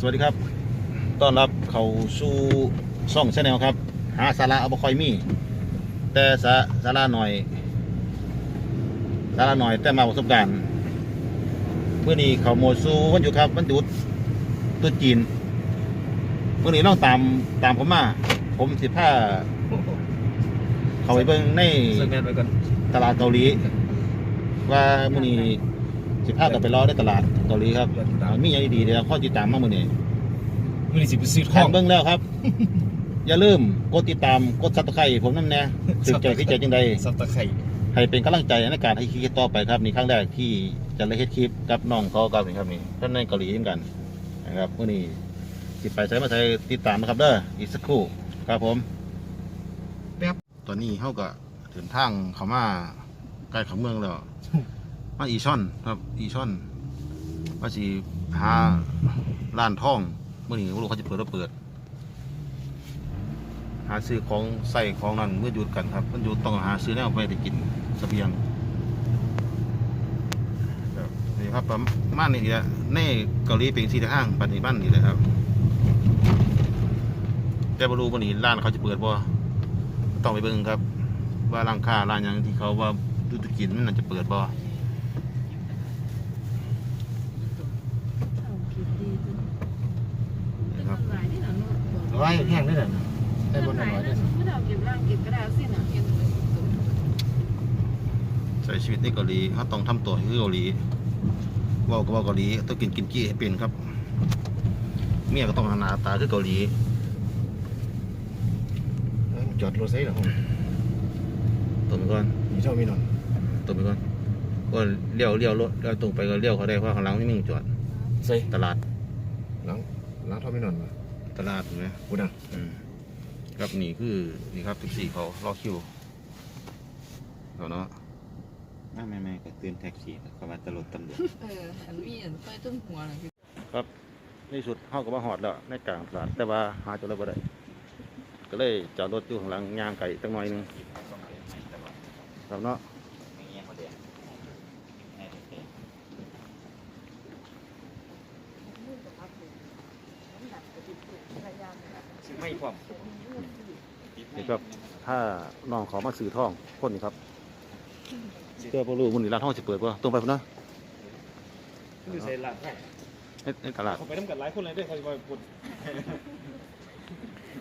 สวัสดีครับ ต้อนรับเข้าสู่ช่องชาแนลครับ หาสาระเอาบ่ค่อยมีแต่สาสาระหน่อยสาระหน่อยแต่มาประสบการณ์เมื่อนี้เขาโมดสู่วันหยุดครับวันหยุดตรุ๊จีนเมื่อนี้ต้องตามตามผมมา ผมสิผ้าเขาไปเบิ่งในเลิกงานไปก่อนตลาดเกาหลีว่ามื่อนี้ สิผ้ากันไปรอได้ตลาดเกาหลีครับอ่ามีอย่างดีๆเดี๋ยวข้อติดตามมามื่อนี้มือนี่สิไปซื้อททาองงเบิ้งแล้วครับ อย่าลืมกดติดตามกดซับสไครต์ผมนั่นแน่ถึงใจที่ใจจังใด สับตะไคร่ให้เป็นกำลังใจในการให้คลิปต่อไปครับนี่ครั้งแรกที่จะได้เฮ็ดคลิปกับน้องเขากับนี่ครับนี่ท่านในเกาหลีเหมือนกันนะครับมื่อนี้สิไปใช้มาใช้ติดตามนะครับเด้ออีกสักครู่ครับผมแป๊บตอนนี้เขาก็ถึงทางเขามาใกล้เขาเมืองแล้ว มาอีช่อนครับอีช่อนว่าสิหาร้านทองเมื่อนี้ไม่รู้เขาจะเปิดหรือเปิด หาซื้อของใส่ของนั่นเมื่อหยุดกันครับมันหยุดต้องหาซื้อแนวไปได้กินสเสบียงนี่ครับประมาณนี้แหละในเกาหลีเป็นสี่ห้างปัจจุบันนี่แหละครับแต่บรูวันนี้ร้านเขาจะเปิดบ่ต้องไปเบิ่งครับ ว่าร้านค้าร้านหยังที่เขาว่าดูตุกินมันน่าจะเปิดบ่ ร้ อยแห้งได้เลยได้บนหน่อยได้ใช้ชีวิตในเกาหลีเขาต้องทำตัวคือเกาหลีเว่าก็เว่าเกาหลีต้องกินกินกี้ให้เป็นครับ เมียก็ต้องหน้าตาคือเกาหลีจอดรถไซส์เหรอตัวไปก่อนมีช่องมีนอนตัวไปก่อนก็เลี้ยวเลี้ยวรถเลี้ยวตรงไปก็เลี้ยวเขาได้เพราะข้างหลังไม่มีจอดไซตลาดล้างล้างท่อมีนอนมา ตลาดเห็นไหมกูดังอืมครับนี่คือนี่ครับแท็กซี่เขารอคิวเขาเนาะไม่ไม่ไม่ก็เตือนแท็กซี่เขามาตลดตำรวจเอออันนี้อันไฟต้นหัวน่ะคือครับในที่สุดเฮาก็มาหอดแล้วในกลางตลาดแต่ว่าหาจนเลยบ่ได้ก็เลยจอดรถอยู่ข้างหลังย่างไก่ตั้งหน่อยหนึงครับเนาะ ไม่พร้อมนี่ครับถ้าน้องเขามาซื้อทองคนนี้ครับเพื่อบ่รู้มื้อนี้ร้านทองสิเปิดบ่ตรงไปพุ่นเนาะคือใส่ล้างในในตลาดเขาไปทำกันหลายคนเลยด้วยเขาจะไปปุ่น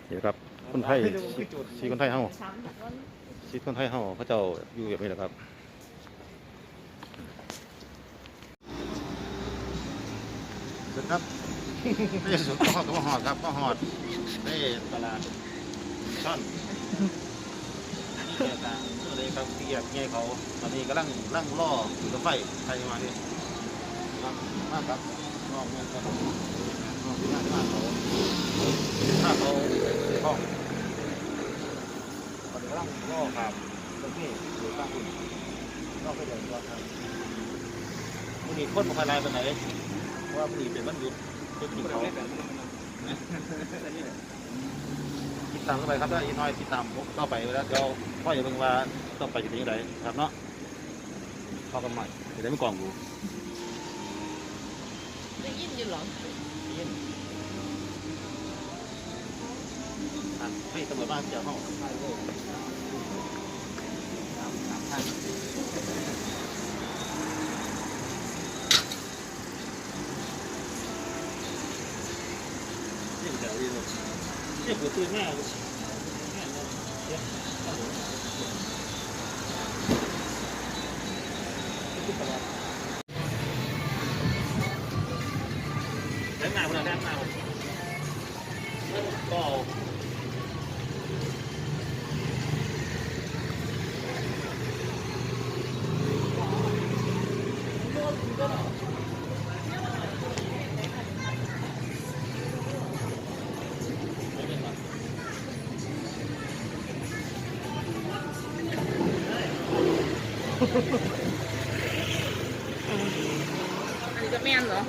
เดี๋ยวครับคนไทยชีคนไทยเฮาชีคนไทยเฮาเขาเจ้าอยู่แบบนี้แหละครับเสร็จครับ ไม่สุดก็หอดก็หอดครับก็หอดได้ตลาดช่อนนี่เกียรติเลยครับเกียรติไงเขาตอนนี้กำลังลั่งล่ออยู่รถไฟไทยมาดิครับมากครับนองเงินครับน้องที่นั่งที่บ้านเขาถ้าเขาห้องตอนนี้กำลังล่อครับตรงนี้อยู่ข้างคุณล่อไปเลยล่อนครับวันนี้คนมาภายในเป็นไหนเพราะว่าวันนี้เป็นวันหยุด ติดตามเข้าไปครับถ้าอีน้อยติดตามผมต่อไปแล้วเดี๋ยวพ่ออย่าเพิ่งว่าต้องไปจุดที่ไหนครับเนาะเข้ากันใหม่จะได้ไม่กล่องดูได้ยินอยู่หรออะพี่ตำรวจบ้านเจ้าห้อง เรียกแถว อันนี้ก็แม่นเหรอ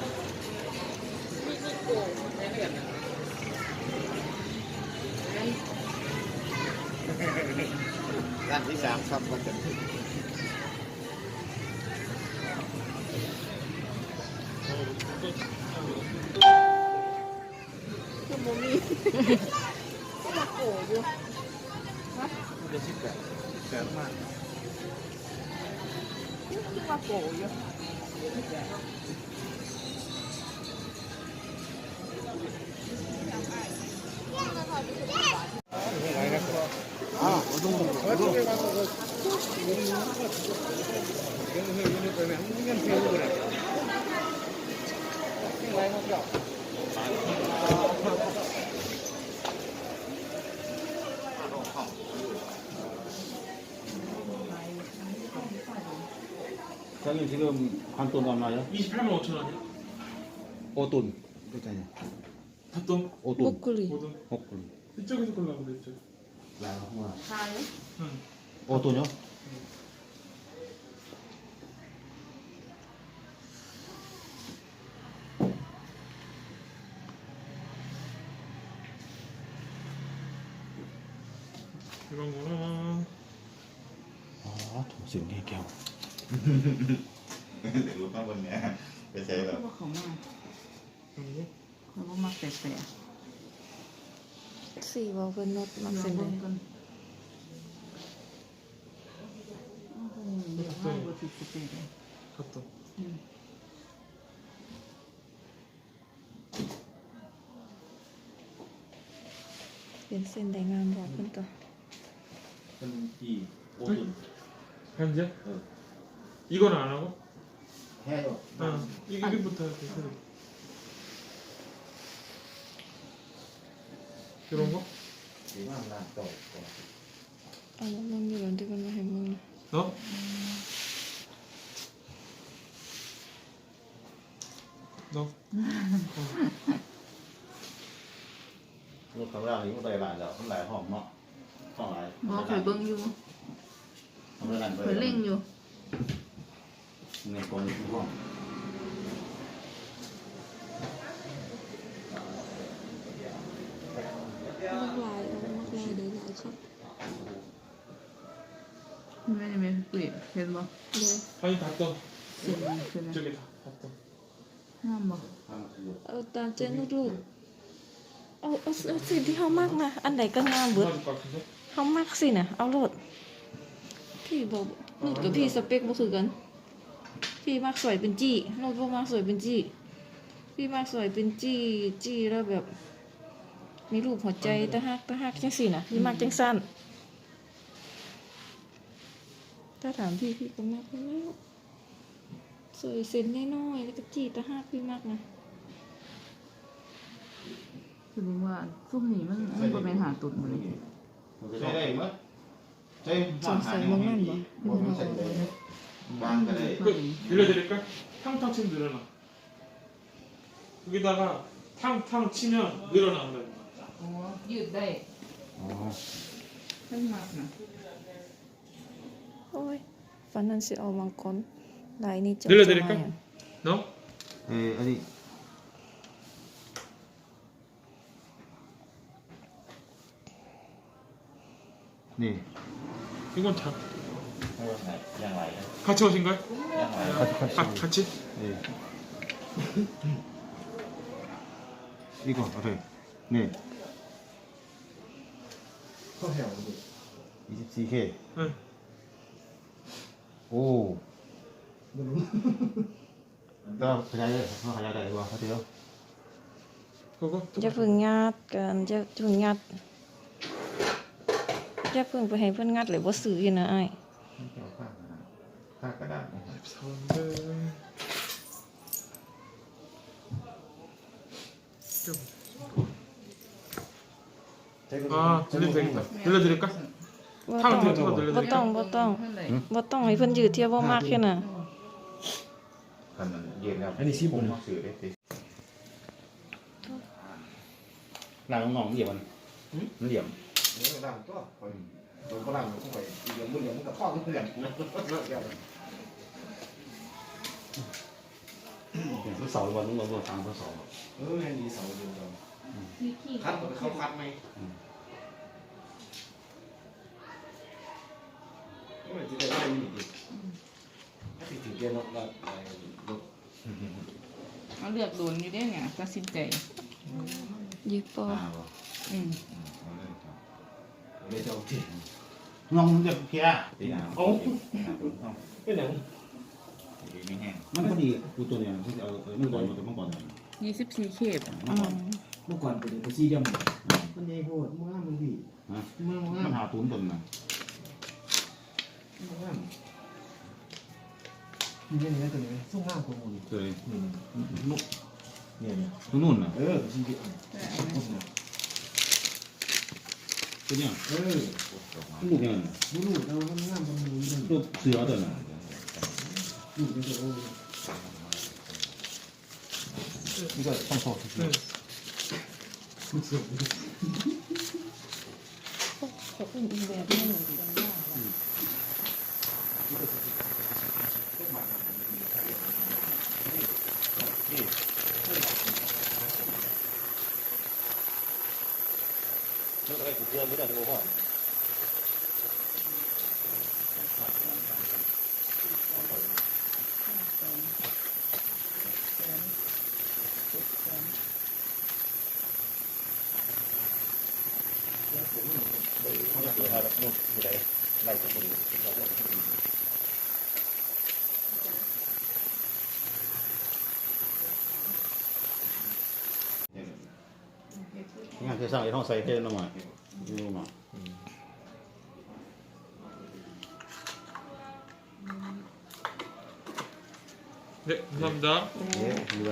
มีมีโกงอะไรแบบนั้นร้านที่สามครับวันจันทร์ ม 저기 지금 관돈 얼마요? 28만 5천 원이요. 5돈 그잖아요. 닭돈? 5돈. 목걸이. 5돈. 5돈. 이쪽에서 골라보세요. 이쪽. 야, 뭐야. 다요? 응. 어, 5돈요? เด็รู้ข้างบนเนี้ยไปใช้แบบ ว่าของมากคนว่ามักแปลกสี่วอลเพิ่นลดมักเสนเลยวอ้คนสี่ติดสเปรย์เลยカットอืมเป็นเส้นแด้งามบอกเพิ่นก็ มันที่โอตุน感นเยอะ 이건 안 하고? 해요 응. 이, 이름부터 이렇게 해도. 이런 거? 이만 나또 เอามามึงอยู่หลังที่เพิ่นมาให้มึง 너? 너?ลูกคำแรกนี้มันได้หลายแล้วมันหลายหอมเนาะหอมหลาย บ่เคยเบิ่งอยู่ ทำได้หลาย เคยเล่งอยู่ ในกองนี้ห้อง มักลายเอามักลายได้หลายครับ ไม่ได้มีเปรียบเห็นบ่ เดี๋ยว 아니 닭돈. เสียงคือนะ 저기 다 닭돈. ห้ามบ่ ห้ามคือ เอาตามใจลูกๆเอาเอาเอาสิ่งที่เฮามักนะอันใดก็งามเบิด 맞을 것 같은데? เฮามักสินะเอาโลดพี่บอกนูดกับพี่สเปคบ่คือกัน พี่มักสวยเป็นจี้นูดบ่มักสวยเป็นจี้พี่มักสวยเป็นจี้จี้แล้วแบบ มีรูปหัวใจตะฮักตะฮักจังซี่นะพี่มักจังสั้น ถ้าถามพี่พี่ก็มักไปแล้วสวยเส้นน้อยๆแล้วก็จี้ตะฮักพี่มักนะคือว่าซุ่มนี้มันมันบ่แม่นหาตุ่นบ่เลย ใช้ได้มั้ยใช้สงสัยมองนั่นบ่ 망가네. 이거 음, 음. 들려드릴까? 탕탕 치면 늘어나. 여기다가 탕탕 치면 늘어나 그래. 어, 이거 나의 아, 한 맛나. Ôi, 반 늘려드릴까? 너? 에, 아니. 네. 이건 자, อย่างไร 같이 오신 거예요? อย่างไร 아, 같이? 네. 이거 어때? 네. เขาแถวดิ 24K. 응. 오. 나 그냥 해. 그냥 해. 이거 하세요. 그거? อย่าเพิ่งงัดกันอย่าเพิ่งงัดอย่าเพิ่งไปให้เพิ่นงัดเลยบ่ซื้ออยู่นะอ้าย ค่ากระดาษ 24인데. 아, 빌려드리겠다. 빌려드릴까? บ่ 탕 ต้อง 뒤에 털어 บ่ 늘려드릴까? ต้องบ่ต้อง เพิ่นได้ บ่ต้องให้เพิ่นยืดเทียบบ่มากแค่น่ะ คันมันเย็นแล้ว อันนี้ชิบ ผม เลย มาซื้อได้สิ หลังน้องเหลี่ยมมันเหลี่ยม เออล่างตัวคอย โดนฝรั่งเข้าไปเหลี่ยมมือเหลี่ยมมันกับข้อมันเหลี่ยมเลิกแล้วทดสอบวันต้องลองทางทดสอบเออแค่นี้เสาเดียวกันมีขี้คัดเขาคัดไหมไม่จะได้ได้ยินดิถ้าติดถึงเดือนละละลดเอาเลือกโดนอยู่ได้เนี่ยตัดสินใจยิบบ่อ่าบ่อืม เอาเลยครับ เลยจะเอาที่งงจะเพี้ยตีหางเอาหางตัวต้องเป็นหนังตีไม่แห้งมันพอดีกูตัวเนี้ยที่เอาเมื่อก่อนมันตัวเมื่อก่อนยี่สิบสี่เคบอืมเมื่อก่อนเป็นตัวซีเดียมมันใหญ่โหดมากมันพี่ฮะมากมามันกหาตุนตัวน่ะมากนี่เนี่ยตัวนี้ส่งงามกว่าหมูนี่เคยนุกเนี่ยเนี่ยตัวนู่นน่ะเออซีเดียม ตัวเนี้ยเออลูกเนี่ยดูดูเราทำงานบนมือนั่นลูกเสือตัวน่ะดูเป็นตัวโอ้ นี่ก็ต้องโทษ 응. มันสุด เขาเป็นอีแบบนี้เหมือนกันว่า แล้วอะ ไรกูเชื่อไม่ได้ตัวพ่อ เขาจะเสือให้ลูกที่ไหนไล่ตัวนี้งานที่สร้างไอ้ห้องใส่เทนมาอยู่มา 네, 감사합니다. 예, 이거